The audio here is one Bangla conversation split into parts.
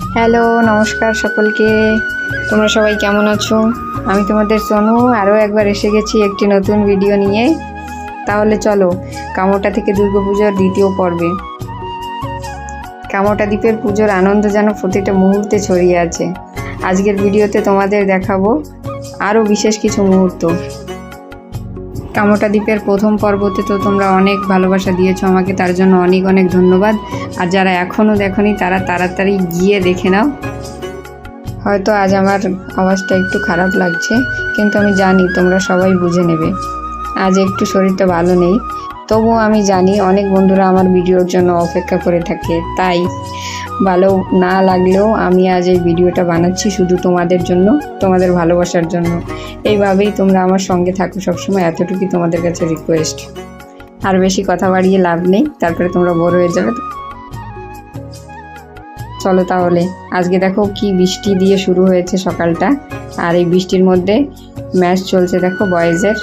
হ্যালো, নমস্কার সকলকে। তোমরা সবাই কেমন আছো? আমি তোমাদের সোনু, আরও একবার এসে গেছি একটি নতুন ভিডিও নিয়ে। তাহলে চলো কামোটা থেকে দুর্গাপুজোর দ্বিতীয় পর্বে। কামোটা দ্বীপের পুজোর আনন্দ যেন প্রতিটা মুহূর্তে ছড়িয়ে আছে। আজকের ভিডিওতে তোমাদের দেখাবো আরও বিশেষ কিছু মুহূর্ত। কামোটা দ্বীপের প্রথম পর্বতে তো তোমরা অনেক ভালোবাসা দিয়েছ, আমাকে তার জন্য অনেক অনেক ধন্যবাদ। আর যারা এখনও দেখনি, তারা তাড়াতাড়ি গিয়ে দেখে নাও। হয়তো আজ আমার আওয়াজটা একটু খারাপ লাগছে, কিন্তু আমি জানি তোমরা সবাই বুঝে নেবে। আজ একটু শরীরটা ভালো নেই। তবুও আমি জানি অনেক বন্ধুরা আমার ভিডিওর জন্য অপেক্ষা করে থাকে, তাই ভালো না লাগলেও আমি আজ এই ভিডিওটা বানাচ্ছি শুধু তোমাদের জন্য, তোমাদের ভালোবাসার জন্য। এইভাবেই তোমরা আমার সঙ্গে থাকো সবসময়, এতটুকুই তোমাদের কাছে রিকোয়েস্ট আর বেশি কথা বাড়িয়ে লাভ নেই, তারপরে তোমরা বড় হয়ে যাবে। চলো তাহলে, আজকে দেখো কি বৃষ্টি দিয়ে শুরু হয়েছে সকালটা। আর এই বৃষ্টির মধ্যে ম্যাচ চলছে দেখো বয়েজের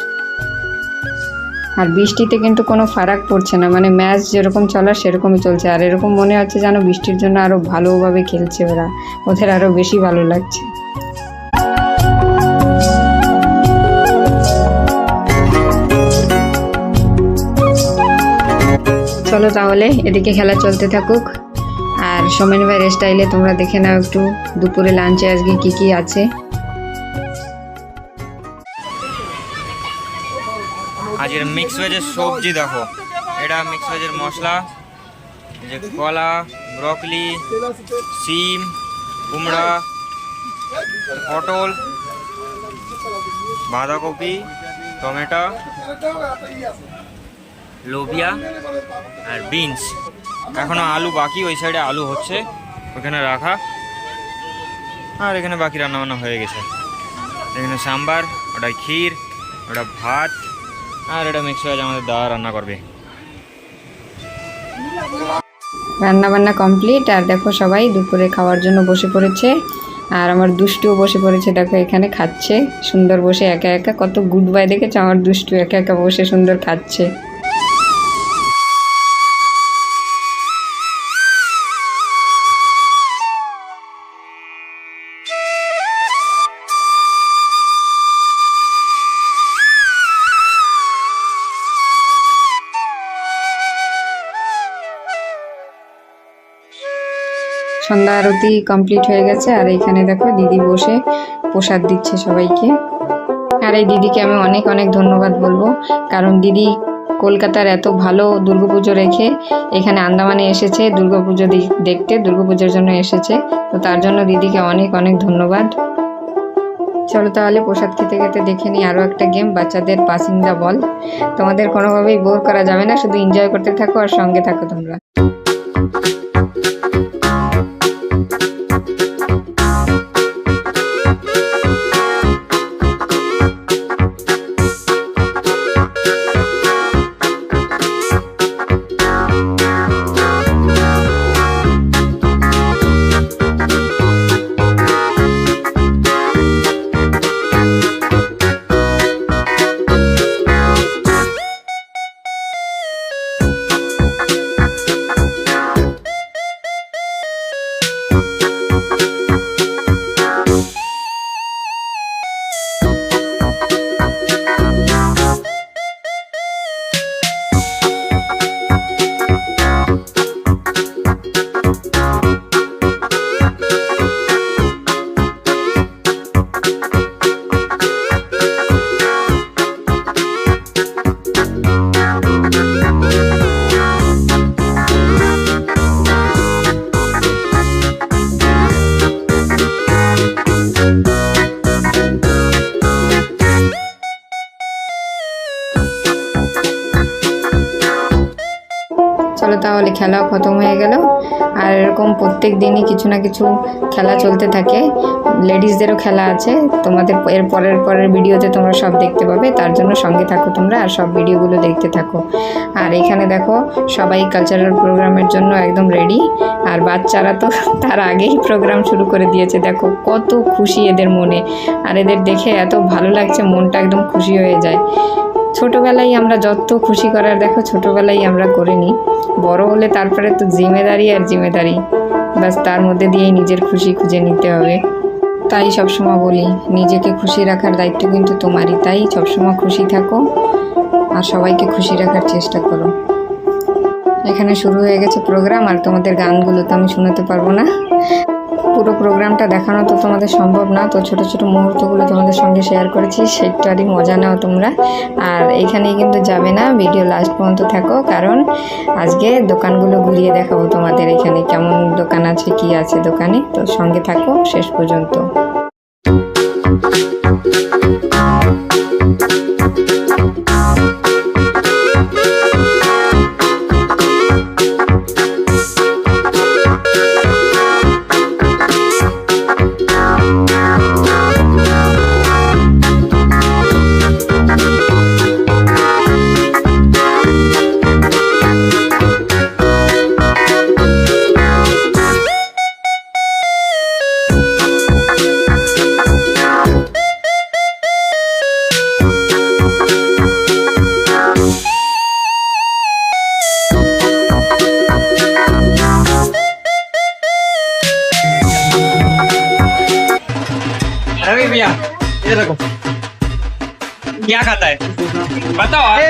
আর বৃষ্টিতে কিন্তু কোনো ফারাক পড়ছে না। মানে ম্যাচ যেরকম চলার সেরকমই চলছে। আর এরকম মনে হচ্ছে যেন বৃষ্টির জন্য আরও ভালোভাবে খেলছে ওরা। ওদের আরও বেশি ভালো লাগছে। চলো তাহলে এদিকে খেলা চলতে থাকুক। আর সোমেন ভাইয়ের স্টাইলে তোমরা দেখে নাও একটু। দুপুরে লাঞ্চে আজকে কি কি আছে। আজকের মিক্স ভেজের সবজি দেখো। এটা মিক্স ভেজের মশলা যে কলা, ব্রকলি, সিম, কুমড়া, পটল, বাঁধাকপি, টমেটো, লোবিয়া আর বিনস। এখনও আলু বাকি, ওই সাইডে আলু হচ্ছে ওখানে রাখা। আর এখানে বাকি রান্নাবান্না হয়ে গেছে। এখানে সাম্বার, ওটা ক্ষীর, ওটা ভাত আর এটা মিক্স ভেজ আমাদের দাদা রান্না করবে। রান্না বান্না কমপ্লিট আর দেখো সবাই দুপুরে খাওয়ার জন্য বসে পড়েছে। আর আমার দুষ্টুও বসে পড়েছে, দেখো এখানে খাচ্ছে, সুন্দর বসে একা একা। কত গুড বাই দেখেছে? আমার দুষ্টু একা একা বসে সুন্দর খাচ্ছে। সন্ধ্যা আরতি কমপ্লিট হয়ে গেছে, আর এখানে দেখো দিদি বসে প্রসাদ দিচ্ছে সবাইকে। আর এই দিদিকে আমি অনেক অনেক ধন্যবাদ বলব, কারণ দিদি কলকাতার এত ভালো দুর্গাপুজো রেখে এখানে আন্দামানে এসেছে, দুর্গাপুজো দেখতে, দুর্গাপুজোর জন্য এসেছে। তো তার জন্য দিদিকে অনেক অনেক ধন্যবাদ। চলো তাহলে প্রসাদ খেতে খেতে দেখে নিই আরও একটা গেম, বাচ্চাদের পাসিং দা বল। তোমাদের কোনোভাবেই বোর করা যাবে না, শুধু এনজয় করতে থাকো আর সঙ্গে থাকো তোমরা। খেলাও খতম হয়ে গেল। আর এরকম প্রত্যেক দিনই কিছু না কিছু খেলা চলতে থাকে। লেডিসদেরও খেলা আছে। তোমাদের এর পরের পরের ভিডিওতে তোমরা সব দেখতে পাবে। তার জন্য সঙ্গে থাকো তোমরা আর সব ভিডিওগুলো দেখতে থাকো। আর এখানে দেখো, সবাই কালচারাল প্রোগ্রামের জন্য একদম রেডি আর বাচ্চারা তো তার আগেই প্রোগ্রাম শুরু করে দিয়েছে। দেখো, কত খুশি এদের মনে। আর এদের দেখে এত ভালো লাগছে, মনটা একদম খুশি হয়ে যায়। ছোটোবেলায় আমরা যত খুশি করার, দেখো ছোটোবেলায় আমরা করে নিই বড় হলে তারপরে তো জিম্মেদারি আর জিম্মেদারি। ব্যাস, তার মধ্যে দিয়েই নিজের খুশি খুঁজে নিতে হবে। তাই সবসময় বলি, নিজেকে খুশি রাখার দায়িত্ব কিন্তু তোমারই। তাই সবসময় খুশি থাকো আর সবাইকে খুশি রাখার চেষ্টা করো। এখানে শুরু হয়ে গেছে প্রোগ্রাম আর তোমাদের গানগুলো তো আমি শোনাতে পারব না। পুরো প্রোগ্রামটা দেখানো তো তোমাদের সম্ভব না, তো ছোট ছোট মুহূর্তগুলো তোমাদের সঙ্গে শেয়ার করেছি, সেটারই মজা নাও তোমরা। আর এখানেই কিন্তু যাবে না ভিডিও লাস্ট পর্যন্ত থাকো, কারণ আজকে দোকানগুলো ঘুরিয়ে দেখাবো তোমাদের এখানে, কেমন দোকান আছে, কি আছে দোকানে, তো সঙ্গে থাকো শেষ পর্যন্ত।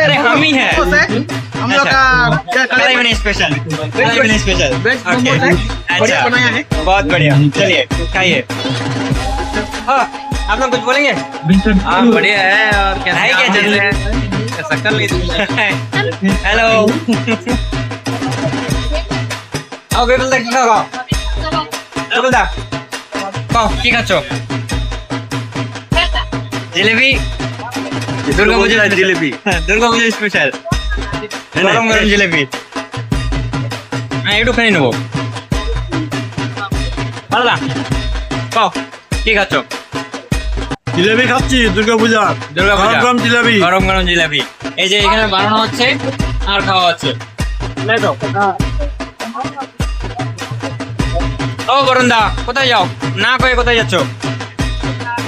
अरे हम ही है हम लोग का क्या कढ़ाई बने स्पेशल कढ़ाई बने स्पेशल वेज ओके मोमोज है बढ़िया अच्छा बनाया है बहुत बढ़िया चलिए खाइए हाँ आप लोग कुछ बोलेंगे हाँ बढ़िया है और क्या है क्या चल रहा है ऐसा कर लीजिए हेलो आओ বিপুল দা কি খাও বিপুল দা খাও কি খাচ্ছ জিলেবি স্পেশাল গরম গরম হ্যাঁ নেব। ভালো দা কি খাচ্ছ? গরম জিলেবি গরম গরম জিলাপি। এই যে এখানে বানানো হচ্ছে আর খাওয়া হচ্ছে। ও বরুণদা কোথায় যাও? না কয়ে কোথায় যাচ্ছ?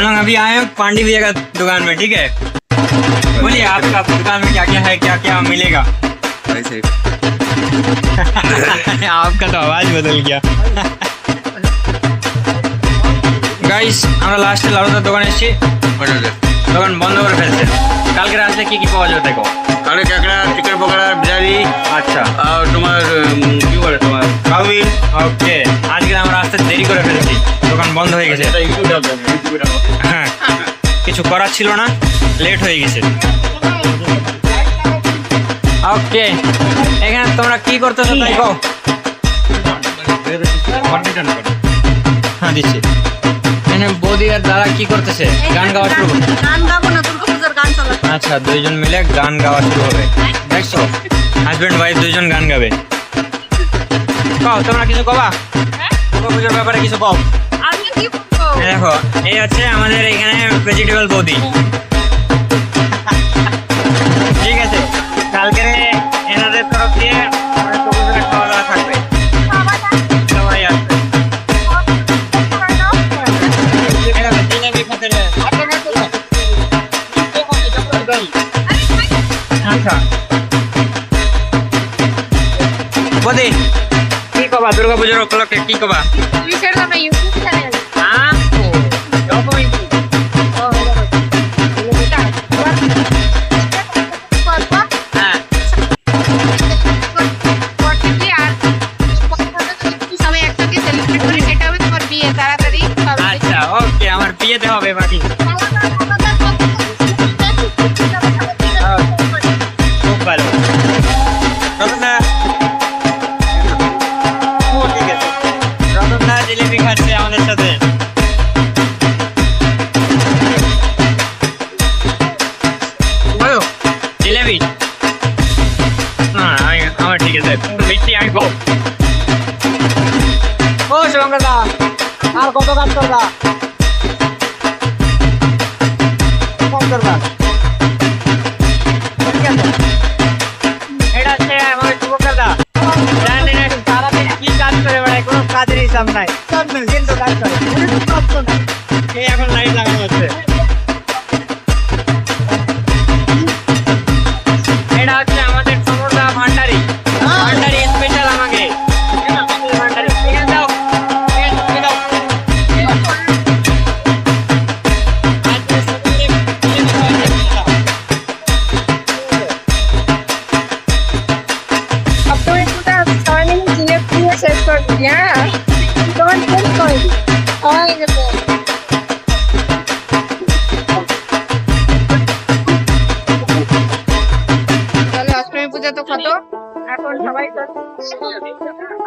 हम लोग अभी आए हैं पांडे भैया का दुकान में ठीक है बोलिए आपका दुकान में क्या क्या है क्या क्या मिलेगा आपका तो आवाज बदल गया গাইস আমরা লাস্টে লালুদার দোকানে এসেছি দোকান বন্ধ করে ফেলছে কালকে আসলে কি কি পাওয়া যাবে দেখো আরে কাঁকড়া চিকেন পকোড়া বিরিয়ানি আচ্ছা আর তোমার উম, কি বলে তোমার আসতে দেরি করে ফেলেছি। দোকান বন্ধ হয়ে গেছে। হ্যাঁ কিছু করার ছিল না লেট হয়ে গেছে। ওকে এখানে তোমরা কি করতেছো তাই কও হ্যাঁ দিচ্ছি। এখানে বৌদি আর দাদা কি করতেছে? গান গাওয়া শুরু করছে। গান গাবো না দুর্গা পূজার গান চালাবো আচ্ছা দুইজন মিলে গান গাওয়া শুরু হবে। দেখছ? হাজবেন্ড ওয়াইফ দুইজন গান গাবে। কও তোমরা কিছু কবা? দুর্গা পুজোর ব্যাপারে কিছু কি দেখো এই হচ্ছে আমাদের এখানে ভেজিটেবল বৌদি। ঠিক আছে? কালকে এনাদের তরফ দিয়ে খাওয়া দাওয়া থাকবে। সবাই আসবে। আচ্ছা। বৌদি কি কবা দুর্গা পুজোর উপলক্ষে কি কবা বিশের নামে ইউটিউব চ্যানেল হ্যাঁ কোনো কাজের হিসাব নাই কিন্তু কাজ করে এই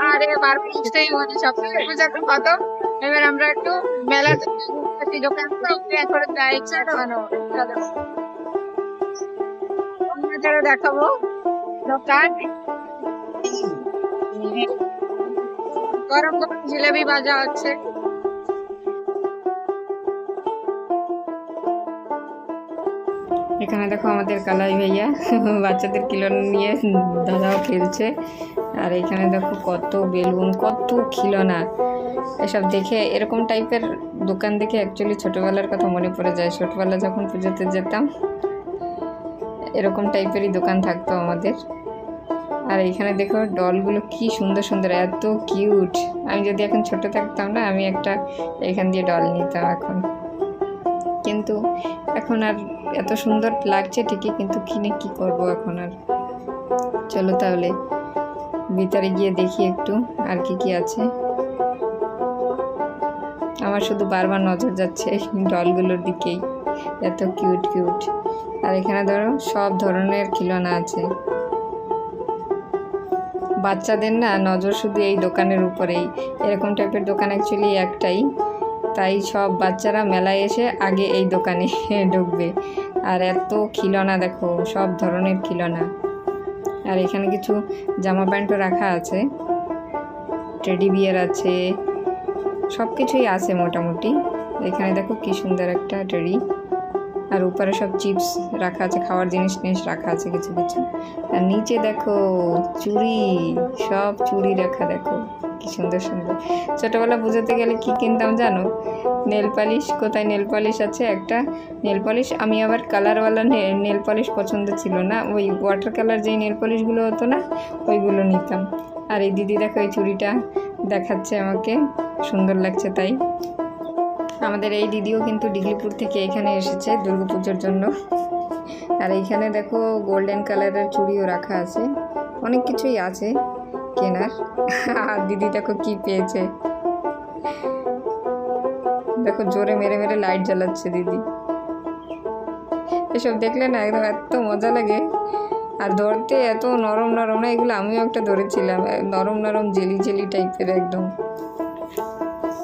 আর এবার বুঝতেই মনে সব পূজা এবার আমরা একটু মেলা দোকান করে যাই দেখাবো দোকান, গরম গরম ভাজা হচ্ছে। এখানে দেখো আমাদের কালাই ভাইয়া, বাচ্চাদের খিলন নিয়ে দাদাও খেলছে। আর এখানে দেখো কত বেলুন, কত খিলনা। এসব দেখে এরকম টাইপের দোকান দেখে অ্যাকচুয়ালি ছোটোবেলার কথা মনে পড়ে যায়। ছোটোবেলা যখন পুজোতে যেতাম, এরকম টাইপেরই দোকান থাকতো আমাদের। আর এখানে দেখো ডলগুলো কি সুন্দর সুন্দর, এত কিউট আমি যদি এখন ছোট থাকতাম না, আমি একটা এখান দিয়ে ডল নিতাম এখন। কিন্তু এখন আর এত সুন্দর লাগছে ঠিকই, কিন্তু কিনে কি করব এখন আর? চলো তাহলে, ভিতরে গিয়ে দেখি একটু আর কি কি আছে। আমার শুধু বারবার নজর যাচ্ছে ডলগুলোর দিকেই, এত কিউট কিউট আর এখানে ধরো সব ধরনের খিলনা আছে। বাচ্চাদের না নজর শুধু এই দোকানের উপরেই। এরকম টাইপের দোকান অ্যাকচুয়ালি একটাই। তাই সব বাচ্চারা মেলায় এসে আগে এই দোকানে ঢুকবে। আর এত খিলনা দেখো, সব ধরনের খিলনা। আর এখানে কিছু জামা প্যান্টও রাখা আছে, টেডি বিয়ার আছে সব কিছুই আছে মোটামুটি। এখানে দেখো কি সুন্দর একটা টেডি। আর উপরে সব চিপস রাখা আছে, খাওয়ার জিনিস টিনিস রাখা আছে কিছু কিছু। আর নিচে দেখো চুড়ি, সব চুড়ি রাখা দেখো। কি সুন্দর সুন্দর। ছোটোবেলা পুজোতে গেলে কি কিনতাম জানো? নেল পালিশ, কোথায় নেল পালিশ আছে একটা? নেল পালিশ, আমি আবার কালারওয়ালা নেল পালিশ পছন্দ ছিল না। ওই ওয়াটার কালার যেই নেল পালিশগুলো হতো না, ওইগুলো নিতাম। আর এই দিদি দেখো, এই চুড়িটা দেখাচ্ছে আমাকে। সুন্দর লাগছে তাই। আমাদের এই দিদিও কিন্তু ডিগলিপুর থেকে এখানে এসেছে দুর্গাপুজোর জন্য। আর এইখানে দেখো গোল্ডেন কালারের চুড়িও রাখা আছে। অনেক কিছুই আছে। কেনার। আর দিদি দেখো কি পেয়েছে। দেখো জোরে মেরে মেরে লাইট জ্বালাচ্ছে দিদি। এসব দেখলে না একদম এত মজা লাগে। আর ধরতে এত নরম নরম না, এগুলো আমিও একটা ধরেছিলাম নরম নরম জেলি জেলি টাইপের একদম।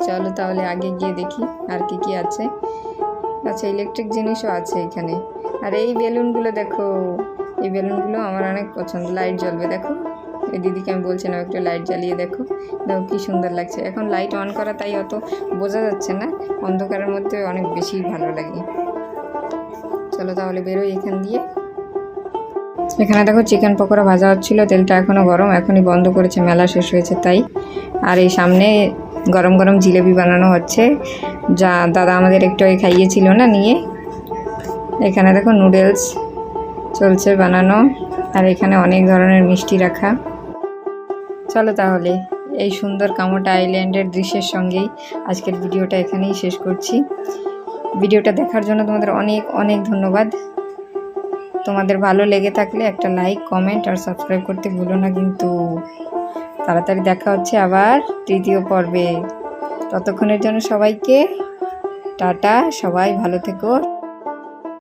চলো তাহলে আগে গিয়ে দেখি আর কি কি আছে। আচ্ছা ইলেকট্রিক জিনিসও আছে এখানে। আর এই বেলুনগুলো দেখো, এই বেলুনগুলো আমার অনেক পছন্দ, লাইট জ্বলবে, দেখো। এই দিদিকে আমি বলছিলাম একটু লাইট জ্বালিয়ে দেখো দেখো কি সুন্দর লাগছে। এখন লাইট অন করা তাই অত বোঝা যাচ্ছে না, অন্ধকারের মধ্যে অনেক বেশি ভালো লাগে। চলো তাহলে বেরোই এখান দিয়ে। এখানে দেখো চিকেন পকোড়া ভাজা হচ্ছিল, তেলটা এখনও গরম, এখনই বন্ধ করেছে, মেলা শেষ হয়েছে তাই। আর এই সামনে গরম গরম জিলেবি বানানো হচ্ছে, যা দাদা আমাদের একটু খাইয়েছিল না নিয়ে। এখানে দেখো নুডলস চলছে বানানো, আর এখানে অনেক ধরনের মিষ্টি রাখা। চলো তাহলে, এই সুন্দর কামোটা আইল্যান্ডের দৃশ্যের সঙ্গেই আজকের ভিডিওটা এখানেই শেষ করছি। ভিডিওটা দেখার জন্য তোমাদের অনেক অনেক ধন্যবাদ। তোমাদের ভালো লেগে থাকলে একটা লাইক, কমেন্ট আর সাবস্ক্রাইব করতে ভুলো না কিন্তু। তাড়াতাড়ি দেখা হচ্ছে আবার তৃতীয় পর্বে। ততক্ষণের জন্য সবাইকে টাটা, সবাই ভালো থেকো।